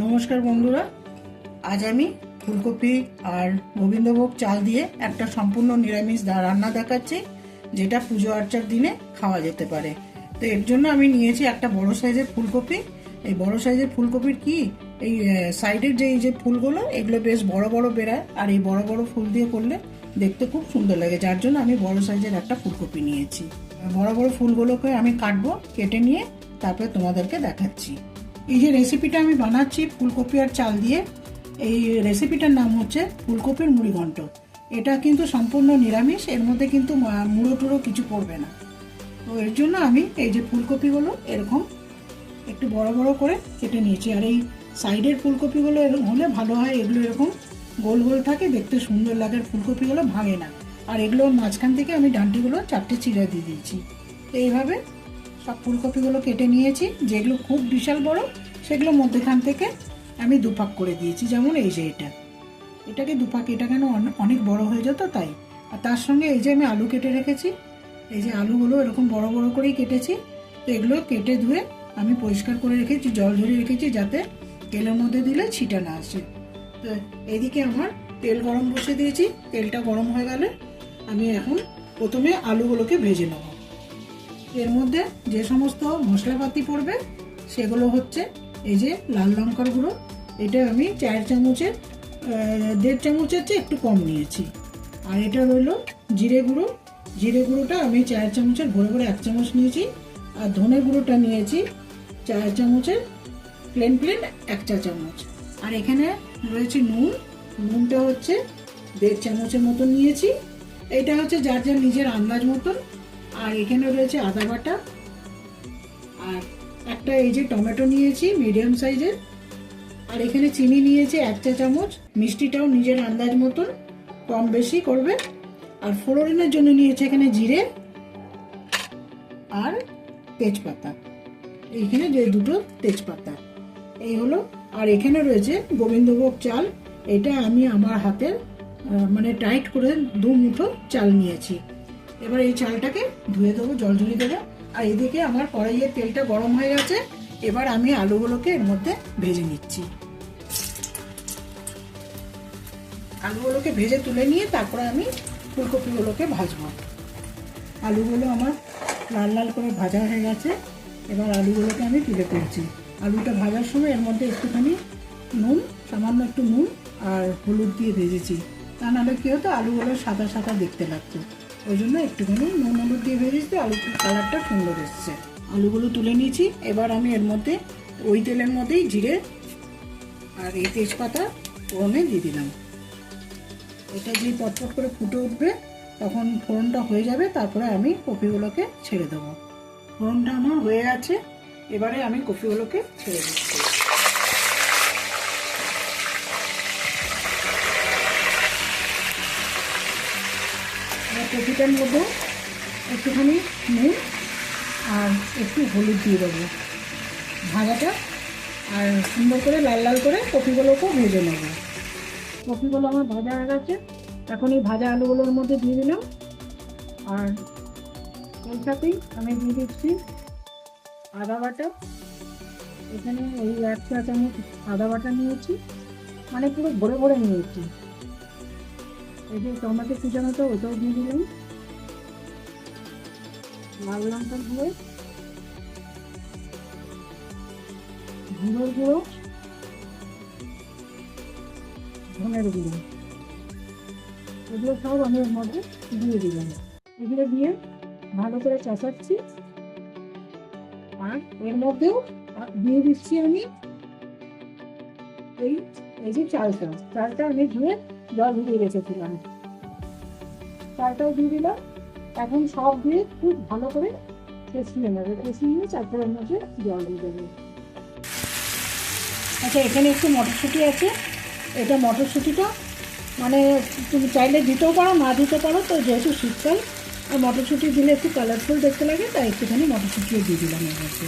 নমস্কার বন্ধুরা। আজ আমি ফুলকপি আর গোবিন্দভোগ চাল দিয়ে একটা সম্পূর্ণ নিরামিষ রান্না দেখাচ্ছি, যেটা পুজো আর্চার দিনে খাওয়া যেতে পারে। তো এর জন্য আমি নিয়েছি একটা বড় সাইজের ফুলকপি। এই বড় সাইজের ফুলকপির কি? এই সাইডের যে এই যে ফুলগুলো, এগুলো বেশ বড় বড় বেরায় আর এই বড় বড় ফুল দিয়ে করলে দেখতে খুব সুন্দর লাগে। যার জন্য আমি বড় সাইজের একটা ফুলকপি নিয়েছি। বড় বড় ফুলগুলোকে আমি কাটবো, কেটে নিয়ে তারপরে তোমাদেরকে দেখাচ্ছি। এই যে রেসিপিটা আমি বানাচ্ছি ফুলকপি আর চাল দিয়ে, এই রেসিপিটার নাম হচ্ছে ফুলকপির মুড়িঘণ্ট এটা কিন্তু সম্পূর্ণ নিরামিষ, এর মধ্যে কিন্তু মুড়ো টুড়ো কিছু পড়বে না। তো এর জন্য আমি এই যে ফুলকপিগুলো এরকম একটু বড় বড় করে কেটে নিয়েছি। আর এই সাইডের ফুলকপিগুলো এরকম হলে ভালো হয়, এগুলো এরকম গোল গোল থাকে, দেখতে সুন্দর লাগে, আর ফুলকপিগুলো ভাঙে না। আর এগুলো মাঝখান থেকে আমি ডান্টিগুলো চারটে চিড়ে দিয়ে দিয়েছি। এইভাবে সব ফুলকপিগুলো কেটে নিয়েছি, যেগুলো খুব বিশাল বড় সেগুলো মধ্যেখান থেকে আমি দুপাক করে দিয়েছি, যেমন এই যে এটা। এটাকে দুপাক, এটা কেন অনেক বড় হয়ে যেত তাই? আর তার সঙ্গে এই যে আমি আলু কেটে রেখেছি, এই যে আলুগুলো এরকম বড় বড় করেই কেটেছি, তো এগুলো কেটে ধুয়ে আমি পরিষ্কার করে রেখেছি, জল ঝরিয়ে রেখেছি, যাতে তেলের মধ্যে দিলে ছিটা না আসে। তো এদিকে আমার তেল গরম বসে দিয়েছি, তেলটা গরম হয়ে গেলে আমি এখন প্রথমে আলুগুলোকে ভেজে নেব। এর মধ্যে যে সমস্ত মশলাপাতি পড়বে, সেগুলো হচ্ছে এই যে লাল লঙ্কার গুঁড়ো। এটা আমি চার চামচের দেড় চামচের চেয়ে একটু কম নিয়েছি। আর এটা রইল জিরে গুঁড়ো। জিরে গুঁড়োটা আমি চার চামচের, ভরে ভরে এক চামচ নিয়েছি। আর ধনে গুঁড়োটা নিয়েছি চার চামচের প্লেন প্লেন এক চা চামচ। আর এখানে রয়েছে নুন। নুনটা হচ্ছে দেড় চামচের মতন নিয়েছি। এটা হচ্ছে যার যার নিজের আন্দাজ মতন। আর এখানে রয়েছে আদা বাটা। আর একটা এই যে টমেটো নিয়েছি মিডিয়াম সাইজের আর এখানে চিনি নিয়েছি এক চা চামচ। মিষ্টিটাও নিজের আন্দাজ মতন কম বেশি করবে। আর ফোড়নের জন্য নিয়েছি এখানে জিরে আর তেজপাতা। এইখানে যে দুটো তেজপাতা। এই হলো। আর এখানে রয়েছে গোবিন্দভোগ চাল। এটা আমি আমার হাতের মানে টাইট করে দু মুঠো চাল নিয়েছি। এবার এই চালটাকে ধুয়ে দেবো, জল ঝরিয়ে দেবো। আর এদিকে আমার কড়াইয়ের তেলটা গরম হয়ে গেছে। এবার আমি আলুগুলোকে এর মধ্যে ভেজে নিচ্ছি। আলুগুলোকে ভেজে তুলে নিয়ে তারপরে আমি ফুলকপিগুলোকে ভাজবো। আলুগুলো আমার লাল লাল করে ভাজা হয়ে গেছে। এবার আলুগুলোকে আমি তুলে ফেলছি আলুটা ভাজার সময় এর মধ্যে একটুখানি নুন, সামান্য একটু নুন আর হলুদ দিয়ে ভেজেছি। তা নাহলে কী হতো? আলুগুলো সাদা সাদা দেখতে লাগতো। ওই জন্য একটুখানি নুন হলুদ দিয়ে ভেজেছি আলুর কালারটা সুন্দর এসছে। আলুগুলো তুলে নিয়েছি, এবার আমি এর মধ্যে, ওই তেলের মধ্যেই জিরে আর এই তেজপাতা ফোড়নে দিয়ে দিলাম। এটা যে পটপট করে ফুটে উঠবে, তখন ফোড়নটা হয়ে যাবে, তারপরে আমি কপিগুলোকে ছেড়ে দেবো। ফোড়নটা আমার হয়ে আছে, এবারে আমি কপিগুলোকে ছেড়ে দিচ্ছি। কপিটার মধ্যে একটুখানি নুন আর একটু হলুদ দিয়ে দেবো। ভাজাটা আর সুন্দর করে লাল লাল করে কপিগুলোকেও ভেজে নেব। কপিগুলো আমার ভাজা হয়ে গেছে। এখন এই ভাজা আলুগুলোর মধ্যে দিয়ে দিলাম। আর এর সাথেই আমি দিয়ে দিচ্ছি আদা বাটা। এখানে এই এক চা চামচ আদা বাটা নিয়েছি। মানে পুরো ভরে ভরে নিয়েছি। এই যে টমেটো কুচানোটা ওটাও দিয়ে দিলাম লাল লঙ্কার গুঁড়ো। গুঁড়োর গুঁড়ো। ধনের গুঁড়ো। এগুলো সব আমি এর মধ্যে দিয়ে দিলাম। এগুলো দিয়ে ভালো করে চাষাচ্ছি আর এর মধ্যেও দিয়ে দিচ্ছি আমি এই এই যে চালটা চালটা আমি ধুয়ে জল ধুয়ে রেখেছিলাম। চালটাও দিয়ে দিলাম। এখন সব দিয়ে খুব ভালো করে কষিয়ে নেবে, কষিয়ে তারপরে মধ্যে জল দিয়ে দেবে। আচ্ছা এখানে একটু মটরশুঁটি আছে। এটা মটরশুঁটিটা মানে তুমি চাইলে দিতেও পারো, না দিতে পারো, তো যেহেতু শীতকাল, আর মটরশুঁটি দিলে একটু কালারফুল দেখতে লাগে, তাই একটুখানি মটরশুঁটিও দিয়ে দিলাম এর মধ্যে।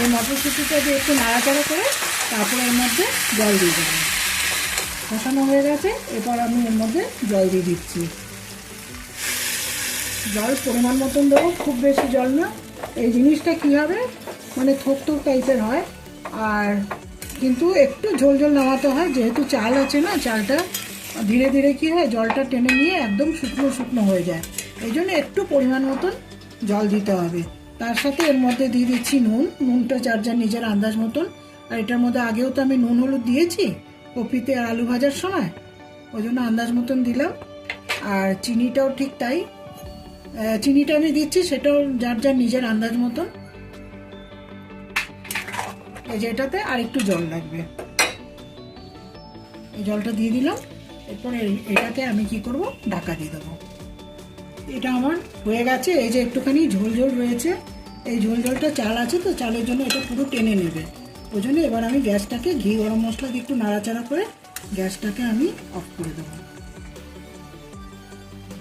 এই মটরশুঁটিটা দিয়ে একটু নাড়াচাড়া করে তারপরে এর মধ্যে জল দিয়ে দেবো। কষানো হয়ে গেছে, এরপর আমি এর মধ্যে জল দিয়ে দিচ্ছি। জল পরিমাণ মতন দেবো, খুব বেশি জল না। এই জিনিসটা কী হবে? মানে থোক থোক টাইপের হয়। আর কিন্তু একটু ঝোল ঝোল নামাতে হয়, যেহেতু চাল আছে না, চালটা ধীরে ধীরে কী হয়, জলটা টেনে নিয়ে একদম শুকনো শুকনো হয়ে যায়। এই জন্য একটু পরিমাণ মতন জল দিতে হবে। তার সাথে এর মধ্যে দিয়ে দিচ্ছি নুন। নুনটা যার যার নিজের আন্দাজ মতন আর এটার মধ্যে আগেও তো আমি নুন, হলুদ দিয়েছি কপিতে আর আলু ভাজার সময়। ওই জন্য আন্দাজ মতন দিলাম। আর চিনিটাও ঠিক তাই। চিনিটা আমি দিচ্ছি, সেটাও যার যার নিজের আন্দাজ মতন। এই যে এটাতে আর একটু জল লাগবে। এই জলটা দিয়ে দিলাম। এরপর এটাকে আমি কি করব? ঢাকা দিয়ে দেবো। এটা আমার হয়ে গেছে। এই যে একটুখানি ঝোল ঝোল রয়েছে। এই ঝোল ঝোলটা চাল আছে তো, চালের জন্য এটা পুরো টেনে নেবে। ওই জন্য এবার আমি গ্যাসটাকে ঘি, গরম মশলা দিয়ে একটু নাড়াচাড়া করে গ্যাসটাকে আমি অফ করে দেবো।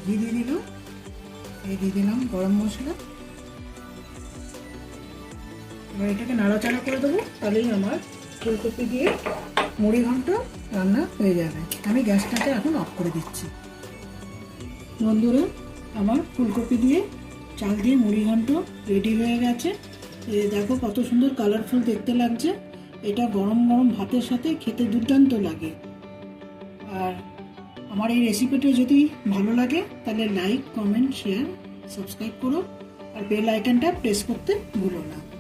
ঘি দিয়ে দিলাম। এই দিয়ে দিলাম গরম মশলা। এবার এটাকে নাড়াচাড়া করে দেবো, তাহলেই আমার ফুলকপি দিয়ে মুড়ি ঘন্ট রান্না হয়ে যাবে। আমি গ্যাসটাকে এখন অফ করে দিচ্ছি। বন্ধুরা, আমার ফুলকপি দিয়ে চাল দিয়ে মুড়ি ঘন্ট রেডি হয়ে গেছে। এ, দেখো কত সুন্দর কালারফুল দেখতে লাগছে। এটা গরম গরম ভাতের সাথে খেতে দুর্দান্ত লাগে। আর আমার এই রেসিপিটা যদি ভালো লাগে, তাহলে লাইক কমেন্ট শেয়ার সাবস্ক্রাইব করো। আর বেল আইকনটা প্রেস করতে ভুলো না।